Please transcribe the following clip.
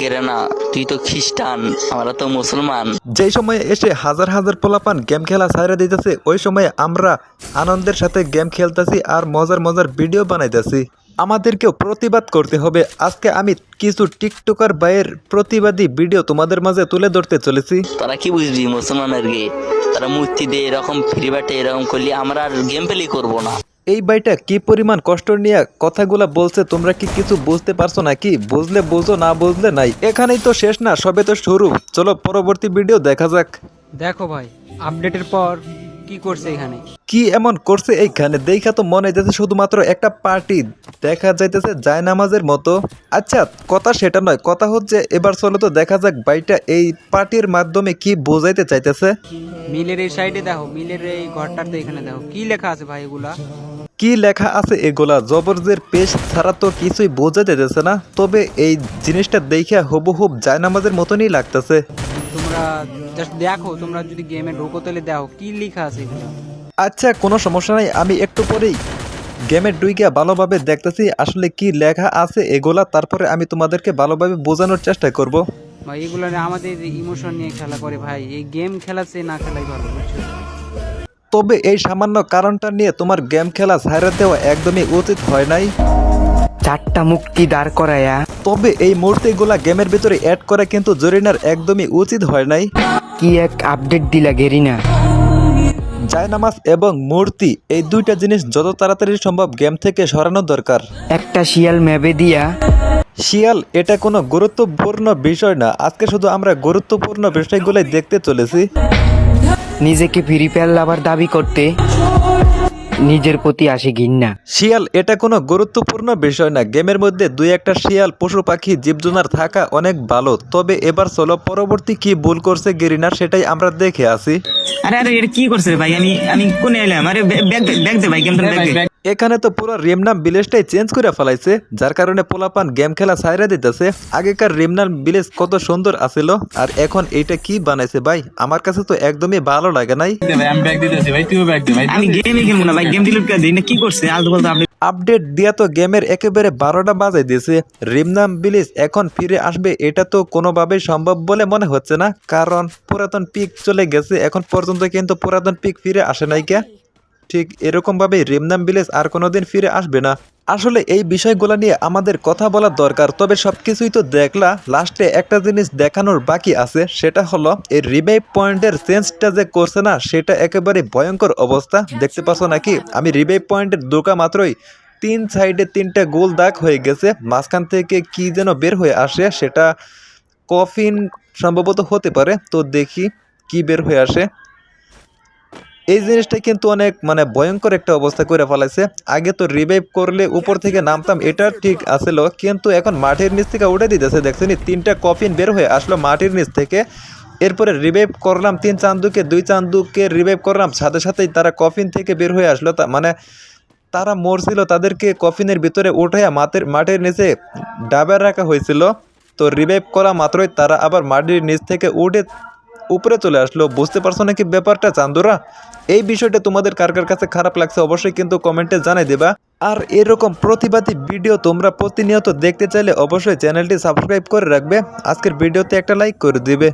Garena তুই তো খ্রিস্টান আমরা তো মুসলমান। যেই সময় এসে হাজার হাজার পোলাপান গেম খেলা ছাইরা দিতেছে ওই সময় আমরা আনন্দের সাথে গেম খেলতেছি আর মজার মজার ভিডিও বানাইতেছি। আমাদেরকেও প্রতিবাদ করতে হবে। আজকে আমি কিছু টিকটকার বাইয়ের প্রতিবাদী ভিডিও তোমাদের মাঝে তুলে ধরতে চলেছি। তোরা কি বুঝবি মুসলমানের গে তারা মূর্তি দিয়ে এরকম ফ্রি বাটে এরকম করলে আমরা আর গেম প্লে করব না। এই বাইটা কি পরিমাণ কষ্ট নিয়ে কথাগুলা বলছে তোমরা কি কিছু বুঝতে পারছ নাকি? বুঝলে বুঝো না বুঝলে নাই। এখানেই তো শেষ না সবে তো শুরু। চলো পরবর্তী ভিডিও দেখা যাক। দেখো ভাই আপডেটের পর কি করছে এখানে? কি এমন করছে এইখানে? দেখা তো মনে যাচ্ছে শুধুমাত্র একটা পার্টি দেখা যাইতেছে জায়নামাজের মতো। আচ্ছা কথা সেটা নয় কথা হচ্ছে এবার চলো তো দেখা যাক বাইটা এই পার্টির মাধ্যমে কি বোঝাইতে চাইতেছে। মিলের এই সাইডে দেখো মিলের এই ঘরটাতে এখানে দেখো। কি লেখা আছে ভাই এগুলা? কি লেখা আছে এগুলা? জবরদের পেশ ছাড়া তো কিছুই বোঝা যেতেছে না। তবে এই জিনিসটা দেখে হুবহুব জায়নামাজের মতনই লাগতেছে। তোমরা জাস্ট দেখো তোমরা যদি গেমে ঢোকো তাহলে দেখো কি লেখা আছে এগুলো? আচ্ছা কোনো সমস্যা নাই আমি একটু পরেই গেমের ডুইগা ভালোভাবে দেখতেছি আসলে কি লেখা আছে এগুলা তারপরে আমি তোমাদেরকে ভালোভাবে বোঝানোর চেষ্টা করব। ভাই এগুলো আমাদের ইমোশন নিয়ে খেলা করে ভাই এই গেম খেলাচ্ছে না খেলাই ভালো বুঝছ? তবে এই সামান্য কারণটা নিয়ে তোমার গেম খেলা ছাইরা দেওয়া একদমই উচিত হয় নাই। চারটা মুক্তি দাঁড় করায়া। তবে এই মূর্তিগুলা গেমের ভিতরে অ্যাড করা কিন্তু জরিনার একদমই উচিত হয় নাই। কি এক আপডেট দিলা গেরিনা? জায়নামাজ এবং মূর্তি এই দুইটা জিনিস যত তাড়াতাড়ি সম্ভব গেম থেকে সরানো দরকার। একটা শিয়াল ম্যাপে দিয়া। শিয়াল এটা কোনো গুরুত্বপূর্ণ বিষয় না। আজকে শুধু আমরা গুরুত্বপূর্ণ বিষয়গুলোই দেখতে চলেছি। নিজেকে ফ্রি ফায়ার লাভার দাবি করতে নিজের প্রতি আসে ঘৃণা। শিয়াল এটা কোনো গুরুত্বপূর্ণ বিষয় না। গেমের মধ্যে দুই একটা শিয়াল পশু পাখি জীবজনার থাকা অনেক ভালো। তবে এবার চলো পরবর্তী কি ভুল করছে গেরিনার সেটাই আমরা দেখে আসি। আরে আরে এটা কি করছে ভাই? আমি আমি কোনে এলাম? আরে ব্যাগ ব্যাগ দে ভাই গেমটা ব্যাগ এখানে তো পুরো রিমনাম ভিলেজটাই চেঞ্জ করে ফেলাইছে যার কারণে পোলাপান গেম খেলা ছাইরা দিতেছে। আগেকার রিমনাম ভিলেজ কত সুন্দর আছিল আর এখন এইটা কি বানাইছে ভাই? আমার কাছে তো একদমই ভালো লাগে নাই। আমি গেমই খেলব না ভাই গেম ডিলিট করে দিই না কি করছে? আলতু বলতো আপনি আপডেট দিয়া তো গেমের একেবারে বারোটা বাজাই দিয়েছে। রিমনাম ভিলেজ এখন ফিরে আসবে এটা তো কোনোভাবেই সম্ভব বলে মনে হচ্ছে না। কারণ পুরাতন পিক চলে গেছে এখন পর্যন্ত কিন্তু পুরাতন পিক ফিরে আসে নাই কে। ঠিক এরকম ভাবে রিমনাম ভিলেজ আর কোনোদিন ফিরে আসবে না। আসলে এই বিষয়গুলো নিয়ে আমাদের কথা বলা দরকার, তবে সব কিছুই তো দেখলা, লাস্টে একটা জিনিস দেখানোর বাকি আছে, সেটা হলো এই রিভাইভ পয়েন্টের চেঞ্জটা যে করছে না, সেটা একেবারে ভয়ঙ্কর অবস্থা। দেখতে পাচ্ছ নাকি? আমি রিভাইভ পয়েন্টের দোকা মাত্রই তিন সাইডে তিনটা গোল দাগ হয়ে গেছে, মাঝখান থেকে কি যেন বের হয়ে আসে, সেটা কফিন সম্ভবত হতে পারে। তো দেখি কি বের হয়ে আসে। এই জিনিসটা কিন্তু অনেক মানে ভয়ঙ্কর একটা অবস্থা করে ফেলাইছে। আগে তো রিভাইভ করলে উপর থেকে নামতাম, এটা ঠিক আছিল কিন্তু এখন মাটির নিচ থেকে উঠে দিতেছে, দেখছেন তিনটা কফিন বের হয়ে আসলো মাটির নিচ থেকে। এরপরে রিভাইভ করলাম, তিন চান্দুকে, দুই চান্দুকে রিভাইভ করলাম, সাথে সাথেই তারা কফিন থেকে বের হয়ে আসলো। তা মানে তারা মরছিল, তাদেরকে কফিনের ভিতরে উঠাইয়া মাটির মাটির নিচে ডাবার রাখা হয়েছিল। তো রিভাইভ করা মাত্রই তারা আবার মাটির নিচ থেকে উঠে উপরে চলে আসলো। বুঝতে পারছ নাকি ব্যাপারটা চান্দুরা? এই বিষয়টা তোমাদের কার কার কাছে খারাপ লাগছে অবশ্যই কিন্তু কমেন্টে জানাই দেবা। আর এরকম প্রতিবাদী ভিডিও তোমরা প্রতিনিয়ত দেখতে চাইলে অবশ্যই চ্যানেলটি সাবস্ক্রাইব করে রাখবে। আজকের ভিডিওতে একটা লাইক করে দিবে।